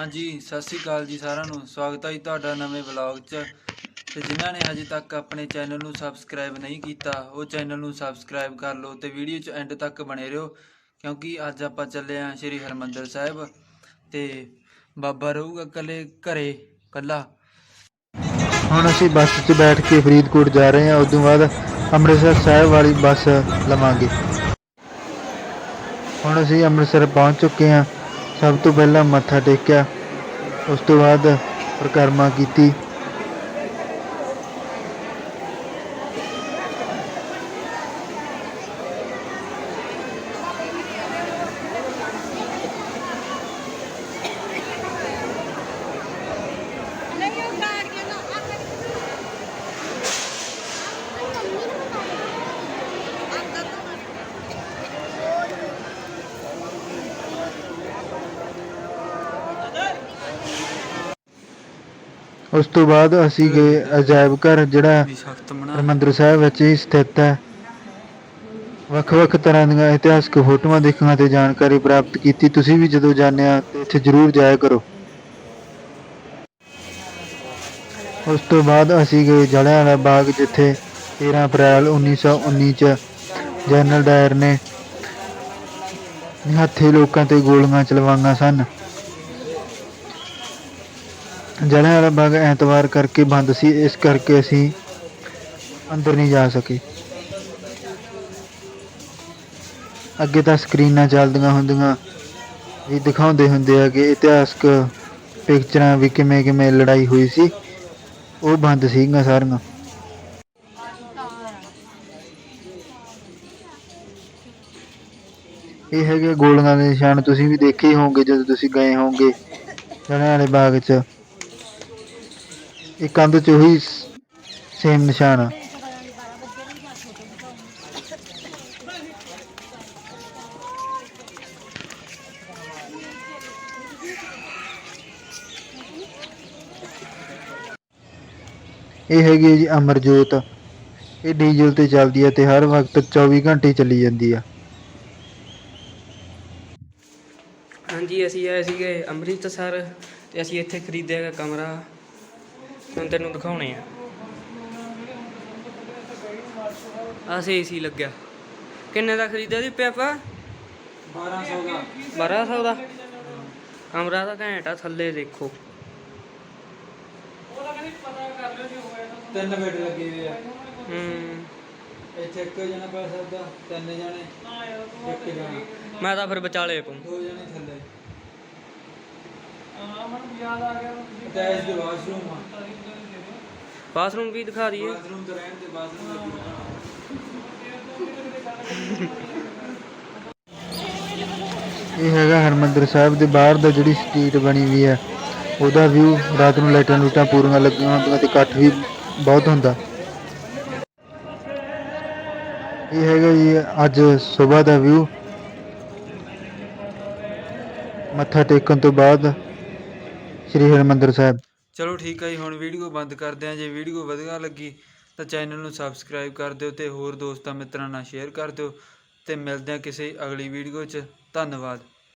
ਹਾਂਜੀ, ਸਤਿ ਸ੍ਰੀ ਅਕਾਲ ਜੀ ਸਾਰਿਆਂ ਨੂੰ। ਸਵਾਗਤ ਹੈ ਜੀ ਤੁਹਾਡਾ ਨਵੇਂ ਵਲੌਗ 'ਚ। ਤੇ ਜਿਨ੍ਹਾਂ ਨੇ ਹਜੇ ਤੱਕ ਆਪਣੇ ਚੈਨਲ ਨੂੰ ਸਬਸਕ੍ਰਾਈਬ ਨਹੀਂ ਕੀਤਾ, ਉਹ ਚੈਨਲ ਨੂੰ ਸਬਸਕ੍ਰਾਈਬ ਕਰ ਲਓ ਤੇ ਵੀਡੀਓ 'ਚ ਐਂਡ ਤੱਕ ਬਣੇ ਰਹੋ, ਕਿਉਂਕਿ ਅੱਜ ਆਪਾਂ ਚੱਲੇ ਆਂ ਸ਼੍ਰੀ ਹਰਮੰਦਰ ਸਾਹਿਬ ਤੇ ਬਾਬਾ ਰਹੂਗਾ ਕੱਲੇ ਘਰੇ ਕੱਲਾ ਹੁਣ ਅਸੀਂ ਬੱਸ 'ਚ ਬੈਠ ਕੇ ਫਰੀਦਕੋਟ ਜਾ ਰਹੇ ਹਾਂ ਉਸ ਤੋਂ ਬਾਅਦ ਅੰਮ੍ਰਿਤਸਰ ਸਾਹਿਬ ਵਾਲੀ ਬੱਸ ਲਵਾਂਗੇ। ਹੁਣ ਅਸੀਂ ਅੰਮ੍ਰਿਤਸਰ ਪਹੁੰਚ ਚੁੱਕੇ ਹਾਂ। ਸਭ ਤੋਂ ਪਹਿਲਾਂ ਮੱਥਾ ਟੇਕਿਆ ਉਸ ਤੋਂ ਬਾਅਦ ਪਰਿਕਰਮਾ ਕੀਤੀ। ਉਸ ਤੋਂ ਬਾਅਦ ਅਸੀਂ ਗਏ ਅਜਾਇਬ ਘਰ, ਜਿਹੜਾ ਵੀ ਹਰਿਮੰਦਰ ਸਾਹਿਬ ਵਿੱਚ ਹੀ ਸਥਿਤ ਹੈ। ਵੱਖ-ਵੱਖ ਤਰ੍ਹਾਂ ਦੀਆਂ ਇਤਿਹਾਸਕ ਫੋਟੋਆਂ ਦੇਖਣ ਤੇ ਜਾਣਕਾਰੀ ਪ੍ਰਾਪਤ ਕੀਤੀ, ਤੁਸੀਂ ਵੀ ਜਦੋਂ ਜਾਂਦੇ ਆ ਇੱਥੇ ਜ਼ਰੂਰ ਜਾਇਆ ਕਰੋ। ਉਸ ਤੋਂ ਬਾਅਦ ਅਸੀਂ ਗਏ ਜਲਿਆਂਵਾਲਾ ਬਾਗ, ਜਿੱਥੇ 13 ਅਪ੍ਰੈਲ 1919 ਚ ਜਨਰਲ ਡਾਇਰ ਨੇ ਹੱਥੇ ਲੋਕਾਂ ਤੇ ਗੋਲੀਆਂ ਚਲਵਾਈਆਂ ਸਨ। ਜਲਿਆਂਵਾਲਾ ਬਾਗ ਐਤਵਾਰ ਕਰਕੇ ਬੰਦ ਸੀ, ਇਸ ਕਰਕੇ ਅਸੀਂ ਅੰਦਰ ਨਹੀਂ ਜਾ ਸਕੇ। ਅੱਗੇ ਤਾਂ ਸਕਰੀਨਾਂ ਚੱਲਦੀਆਂ ਹੁੰਦੀਆਂ, ਵੀ ਦਿਖਾਉਂਦੇ ਹੁੰਦੇ ਆ ਕਿ ਇਤਿਹਾਸਕ ਪਿਕਚਰਾਂ ਵੀ ਕਿਵੇਂ ਕਿਵੇਂ ਲੜਾਈ ਹੋਈ ਸੀ, ਉਹ ਬੰਦ ਸੀਗੀਆਂ ਸਾਰੀਆਂ। ਇਹ ਹੈਗੇ ਗੋਲੀਆਂ ਦੇ ਨਿਸ਼ਾਨ, ਤੁਸੀਂ ਵੀ ਦੇਖੇ ਹੀ ਹੋਵੋਗੇ ਜਦੋਂ ਤੁਸੀਂ ਗਏ ਹੋਵੋਗੇ ਜਲਿਆਂਵਾਲੇ ਬਾਗ 'ਚ। ਇਹ ਕੰਧ 'ਚ ਉਹੀ ਸੇਮ ਨਿਸ਼ਾਨ ਆ। ਇਹ ਹੈਗੀ ਹੈ ਜੀ ਅਮਰਜੋਤ। ਇਹ ਡੀਜ਼ਲ ਤੇ ਚੱਲਦੀ ਹੈ ਤੇ ਹਰ ਵਕਤ 24 ਘੰਟੇ ਚੱਲੀ ਜਾਂਦੀ ਆ। ਹਾਂਜੀ, ਅਸੀਂ ਆਏ ਸੀਗੇ ਅੰਮ੍ਰਿਤਸਰ ਤੇ ਅਸੀਂ ਇੱਥੇ ਖਰੀਦਿਆ ਗਾ ਕਮਰਾ। ਹੁਣ ਤੈਨੂੰ ਦਿਖਾਉਣੇ ਆ। ਆਸੇ ਏਸੀ ਲੱਗਿਆ। ਕਿੰਨੇ ਦਾ ਖਰੀਦਿਆ ਸੀ ਪਿਆਪਾ 1200 ਦਾ 1200 ਦਾ। ਕਮਰਾ ਤਾਂ ਘੈਂਟ ਆ ਥੱਲੇ ਦੇਖੋ। ਤਿੰਨ ਬੈੱਡ ਲੱਗੇ ਹੋਏ ਆ। ਹੂੰ। ਇੱਥੇ ਇੱਕ ਜਣਾ ਪੈ ਸਕਦਾ ਤਿੰਨ ਜਣੇ ਇੱਕ ਜਣਾ। ਮੈਂ ਤਾਂ ਫਿਰ ਵਿਚਾਲੇ ਪਊ। ਦੋ ਜਣੇ ਥੱਲੇ। ਅਟੈਚ ਦੇ ਵਾਸ਼ਰੂਮ ਆ ਬਾਥਰੂਮ ਵੀ ਦਿਖਾ ਦਈਏ। ਬਾਥਰੂਮ ਤੇ ਰਹਿਣ ਤੇ ਬਾਥਰੂਮ ਲੱਗੀ ਹੋਣਾ? ਇਹ ਹੈਗਾ ਹਰਮੰਦਰ ਸਾਹਿਬ ਦੇ ਬਾਹਰ ਦਾ ਜਿਹੜੀ ਸਟਰੀਟ ਬਣੀ ਹੋਈ ਹੈ। ਉਹਦਾ ਵਿਊ ਰਾਤ ਨੂੰ ਲਾਈਟਾਂ ਲੂਟਾਂ ਪੂਰੀਆਂ ਲੱਗੀਆਂ ਹੁੰਦੀਆਂ ਤੇ ਇਕੱਠ ਵੀ ਬਹੁਤ ਹੁੰਦਾ। ਇਹ ਹੈਗਾ ਜੀ ਅੱਜ ਸਵੇਰ ਦਾ ਵਿਊ ਮੱਥਾ ਟੇਕਣ ਤੋਂ ਬਾਅਦ ਸ੍ਰੀ ਹਰਿਮੰਦਰ ਸਾਹਿਬ। ਚਲੋ ਠੀਕ ਹੈ ਜੀ, ਹੁਣ ਵੀਡੀਓ ਬੰਦ ਕਰਦੇ ਹਾਂ ਜੇ ਵੀਡੀਓ ਵਧੀਆ ਲੱਗੀ ਤਾਂ ਚੈਨਲ ਨੂੰ ਸਬਸਕ੍ਰਾਈਬ ਕਰ ਦਿਓ ਤੇ ਹੋਰ ਦੋਸਤਾਂ ਮਿੱਤਰਾਂ ਨਾਲ ਸ਼ੇਅਰ ਕਰ ਦਿਓ ਤੇ ਮਿਲਦੇ ਹਾਂ ਕਿਸੇ ਅਗਲੀ ਵੀਡੀਓ 'ਚ। ਧੰਨਵਾਦ।